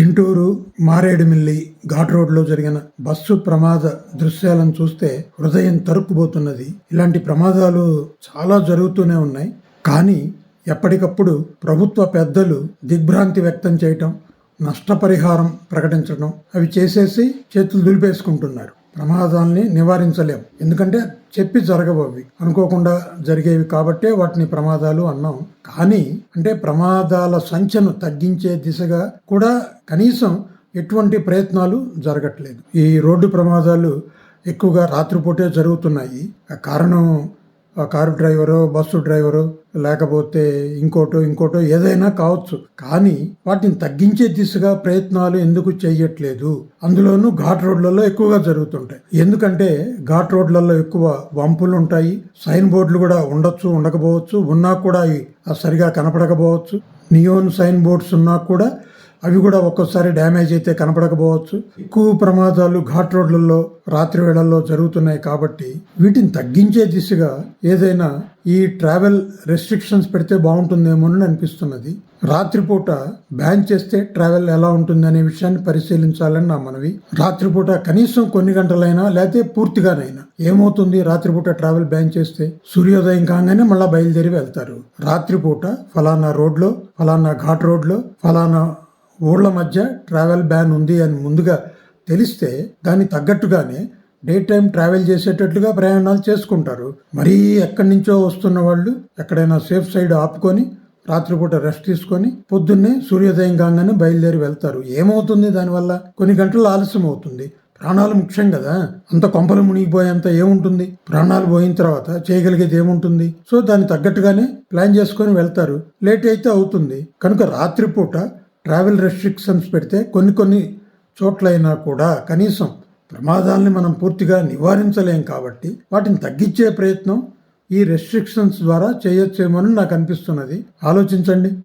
చింటూరు మారేడుమిల్లి ఘాట్ రోడ్లో జరిగిన బస్సు ప్రమాద దృశ్యాలను చూస్తే హృదయం తరుక్కుపోతున్నది. ఇలాంటి ప్రమాదాలు చాలా జరుగుతూనే ఉన్నాయి. కానీ ఎప్పటికప్పుడు ప్రభుత్వ పెద్దలు దిగ్భ్రాంతి వ్యక్తం చేయటం నష్టపరిహారం ప్రకటించడం అవి చేసేసి చేతులు దులిపేసుకుంటున్నారు. ప్రమాదాల్ని నివారించలేం. ఎందుకంటే చెప్పి జరగబోవి. అనుకోకుండా జరిగేవి కాబట్టే వాటిని ప్రమాదాలు అన్నాం. కానీ అంటే ప్రమాదాల సంఖ్యను తగ్గించే దిశగా కూడా కనీసం ఎటువంటి ప్రయత్నాలు జరగట్లేదు. ఈ రోడ్డు ప్రమాదాలు ఎక్కువగా రాత్రిపూటే జరుగుతున్నాయి. ఆ కారణం కారు డ్రైవరు బస్సు డ్రైవరు లేకపోతే ఇంకోటో ఇంకోటో ఏదైనా కావచ్చు. కానీ వాటిని తగ్గించే దిశగా ప్రయత్నాలు ఎందుకు చేయట్లేదు? అందులోనూ ఘాట్ రోడ్లలో ఎక్కువగా జరుగుతుంటాయి. ఎందుకంటే ఘాట్ రోడ్లలో ఎక్కువ వంపులు ఉంటాయి సైన్ బోర్డులు కూడా ఉండొచ్చు ఉండకపోవచ్చు. ఉన్నా కూడా అవి సరిగా కనపడకపోవచ్చు. నియోన్ సైన్ బోర్డ్స్ ఉన్నా కూడా అవి కూడా ఒక్కోసారి డ్యామేజ్ అయితే కనపడకపోవచ్చు. ఎక్కువ ప్రమాదాలు ఘాట్ రోడ్లలో రాత్రి వేళల్లో జరుగుతున్నాయి కాబట్టి వీటిని తగ్గించే దిశగా ఏదైనా ఈ ట్రావెల్ రెస్ట్రిక్షన్స్ పెడితే బాగుంటుందేమోనని అనిపిస్తున్నది. రాత్రిపూట బ్యాన్ చేస్తే ట్రావెల్ ఎలా ఉంటుంది అనే విషయాన్ని పరిశీలించాలని నా మనవి. రాత్రిపూట కనీసం కొన్ని గంటలైనా లేకపోతే పూర్తిగానైనా ఏమవుతుంది? రాత్రిపూట ట్రావెల్ బ్యాన్ చేస్తే సూర్యోదయం కాగానే మళ్ళీ బయలుదేరి వెళ్తారు. రాత్రిపూట ఫలానా రోడ్లో ఫలానా ఘాట్ రోడ్లో ఫలానా ఊళ్ళ మధ్య ట్రావెల్ బ్యాన్ ఉంది అని ముందుగా తెలిస్తే దానికి తగ్గట్టుగానే డే టైం ట్రావెల్ చేసేటట్లుగా ప్రయాణాలు చేసుకుంటారు. మరీ ఎక్కడి నుంచో వస్తున్న వాళ్ళు ఎక్కడైనా సేఫ్ సైడ్ ఆపుకొని రాత్రిపూట రెస్ట్ తీసుకొని పొద్దున్నే సూర్యోదయం కాగానే బయలుదేరి వెళ్తారు. ఏమవుతుంది దానివల్ల? కొన్ని గంటలు ఆలస్యం అవుతుంది. ప్రాణాలు ముఖ్యం కదా. అంత కొంపలు మునిగిపోయేంత ఏముంటుంది? ప్రాణాలు పోయిన తర్వాత చేయగలిగేది ఏముంటుంది? సో దానికి తగ్గట్టుగానే ప్లాన్ చేసుకొని వెళ్తారు. లేట్ అయితే అవుతుంది. కనుక రాత్రిపూట ట్రావెల్ రెస్ట్రిక్షన్స్ పెడితే కొన్ని కొన్ని చోట్లైనా కూడా కనీసం ప్రమాదాలని మనం పూర్తిగా నివారించలేం కాబట్టి వాటిని తగ్గించే ప్రయత్నం ఈ రెస్ట్రిక్షన్స్ ద్వారా చేయొచ్చేమోనని నాకు అనిపిస్తున్నది. ఆలోచించండి.